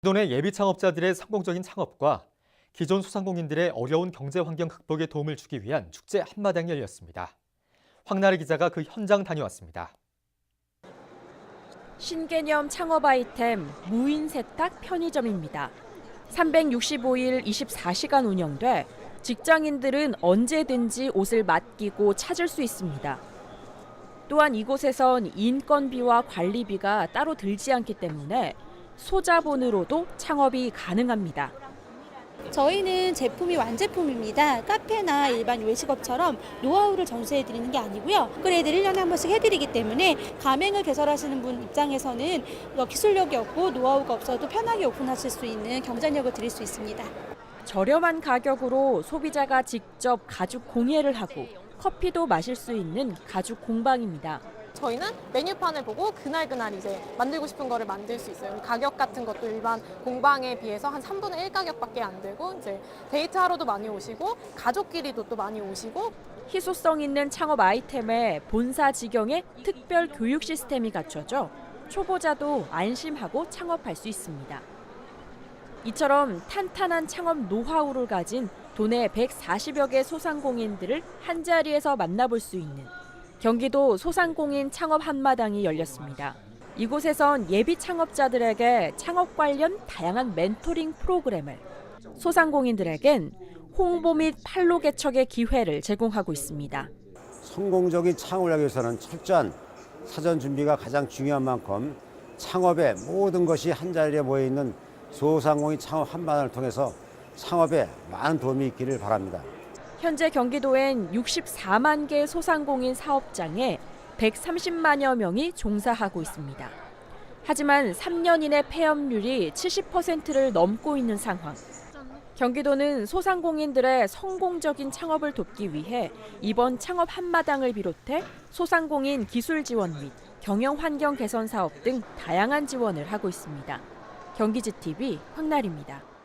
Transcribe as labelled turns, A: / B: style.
A: 기존의 예비 창업자들의 성공적인 창업과 기존 소상공인들의 어려운 경제 환경 극복에 도움을 주기 위한 축제 한마당이 열렸습니다. 황나래 기자가 그 현장 다녀왔습니다.
B: 신개념 창업 아이템 무인 세탁 편의점입니다. 365일 24시간 운영돼 직장인들은 언제든지 옷을 맡기고 찾을 수 있습니다. 또한 이곳에선 인건비와 관리비가 따로 들지 않기 때문에 소자본으로도 창업이 가능합니다.
C: 저희는 제품이 완제품입니다. 카페나 일반 외식업처럼 노하우를 전수해 드리는 게 아니고요. 업그레이드를 1년에 한 번씩 해 드리기 때문에 가맹을 개설하시는 분 입장에서는 어, 기술력이 없고 노하우가 없어도 편하게 오픈하실 수 있는 경쟁력을 드릴 수 있습니다.
B: 저렴한 가격으로 소비자가 직접 가죽 공예를 하고 커피도 마실 수 있는 가죽 공방입니다.
D: 저희는 메뉴판을 보고 그날 그날 이제 만들고 싶은 거를 만들 수 있어요. 가격 같은 것도 일반 공방에 비해서 한 3분의 1 가격밖에 안 들고 이제 데이트하러도 많이 오시고 가족끼리도 또 많이 오시고
B: 희소성 있는 창업 아이템에 본사 직영의 특별 교육 시스템이 갖춰져 초보자도 안심하고 창업할 수 있습니다. 이처럼 탄탄한 창업 노하우를 가진 도내 140여 개 소상공인들을 한자리에서 만나볼 수 있는 경기도 소상공인 창업 한마당이 열렸습니다. 이곳에선 예비 창업자들에게 창업 관련 다양한 멘토링 프로그램을 소상공인들에겐 홍보 및 판로 개척의 기회를 제공하고 있습니다.
E: 성공적인 창업을 하기 위해서는 철저한 사전 준비가 가장 중요한 만큼 창업의 모든 것이 한 자리에 모여 있는 소상공인 창업 한반을 통해서 창업에 많은 도움이 있기를 바랍니다.
B: 현재 경기도엔 64만 개 소상공인 사업장에 130만여 명이 종사하고 있습니다. 하지만 3년 이내 폐업률이 70%를 넘고 있는 상황. 경기도는 소상공인들의 성공적인 창업을 돕기 위해 이번 창업 한마당을 비롯해 소상공인 기술 지원 및 경영 환경 개선 사업 등 다양한 지원을 하고 있습니다. 경기지 TV 황날입니다.